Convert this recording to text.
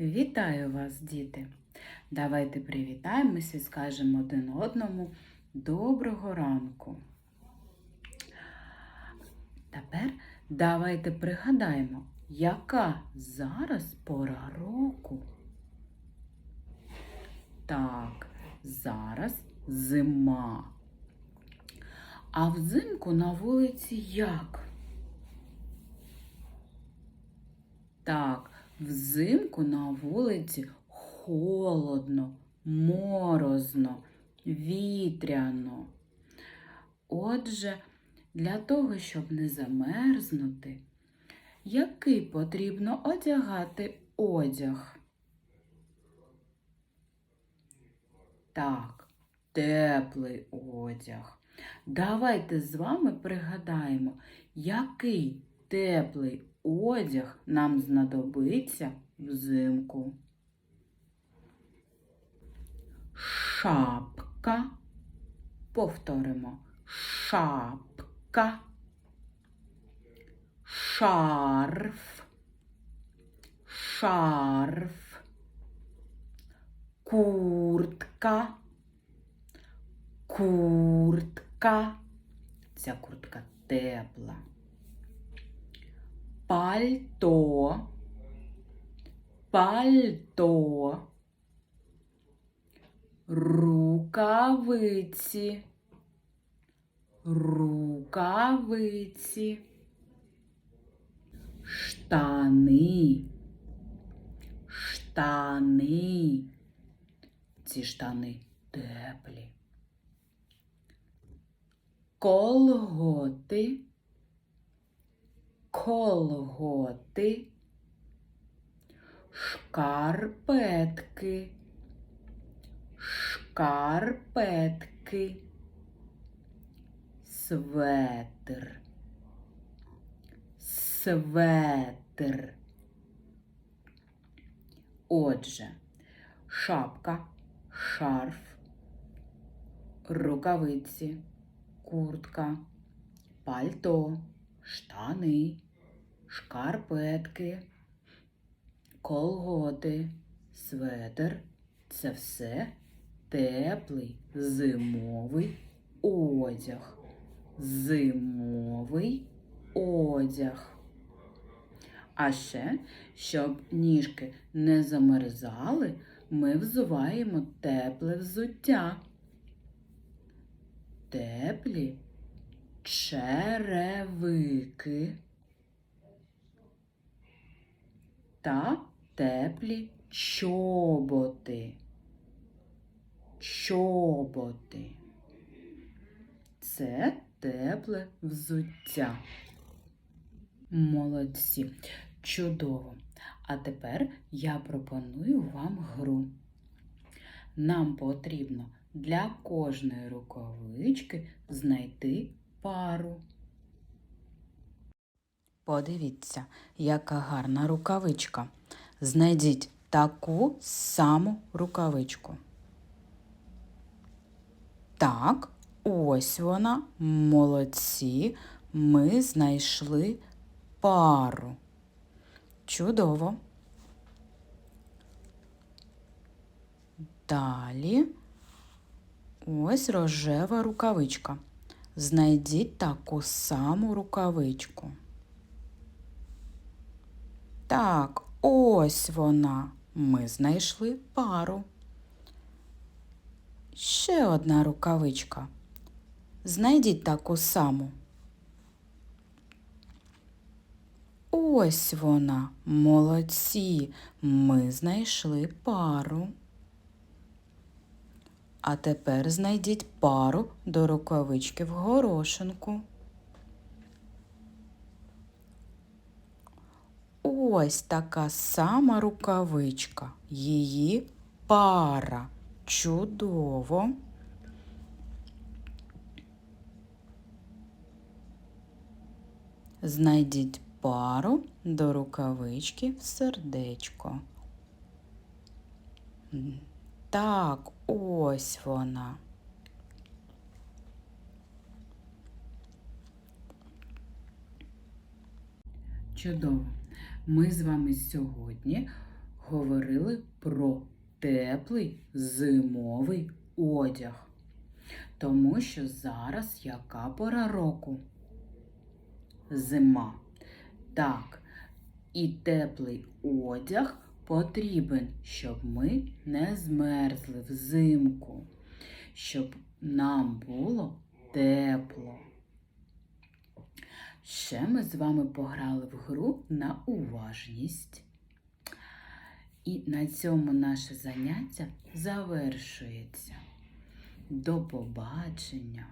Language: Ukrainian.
Вітаю вас, діти! Давайте привітаємося і скажемо один одному доброго ранку. Тепер давайте пригадаємо, яка зараз пора року. Так, зараз зима. А взимку на вулиці як? Так, взимку на вулиці холодно, морозно, вітряно. Отже, для того, щоб не замерзнути, який потрібно одягати одяг? Так, теплий одяг. Давайте з вами пригадаємо, який теплий одяг нам знадобиться взимку. Шапка. Повторимо. Шапка. Шарф. Шарф. Куртка. Куртка. Ця куртка тепла. Пальто. Пальто. Рукавиці. Рукавиці. Штани. Штани. Ці штани теплі. Колготи. Колготи. Шкарпетки. Шкарпетки. Светр. Светр. Отже, шапка, шарф, рукавиці, куртка, пальто, штани, шкарпетки, колготи, светр це все теплий зимовий одяг. Зимовий одяг. А ще, щоб ніжки не замерзали, ми взуваємо тепле взуття. Теплі черевики та теплі чоботи. Чоботи. Це тепле взуття. Молодці. Чудово. А тепер я пропоную вам гру. Нам потрібно для кожної рукавички знайти пару. Подивіться, яка гарна рукавичка. Знайдіть таку саму рукавичку. Так, ось вона. Молодці. Ми знайшли пару. Чудово. Далі ось рожева рукавичка. Знайдіть таку саму рукавичку. Так, ось вона. Ми знайшли пару. Ще одна рукавичка. Знайдіть таку саму. Ось вона, молодці. Ми знайшли пару. А тепер знайдіть пару до рукавички в горошинку. Ось така сама рукавичка. Її пара. Чудово. Знайдіть пару до рукавички в сердечко. Так, ось вона. Чудово. Ми з вами сьогодні говорили про теплий зимовий одяг. Тому що зараз яка пора року? Зима. Так, і теплий одяг потрібен, щоб ми не змерзли взимку, щоб нам було тепло. Ще ми з вами пограли в гру на уважність. І на цьому наше заняття завершується. До побачення!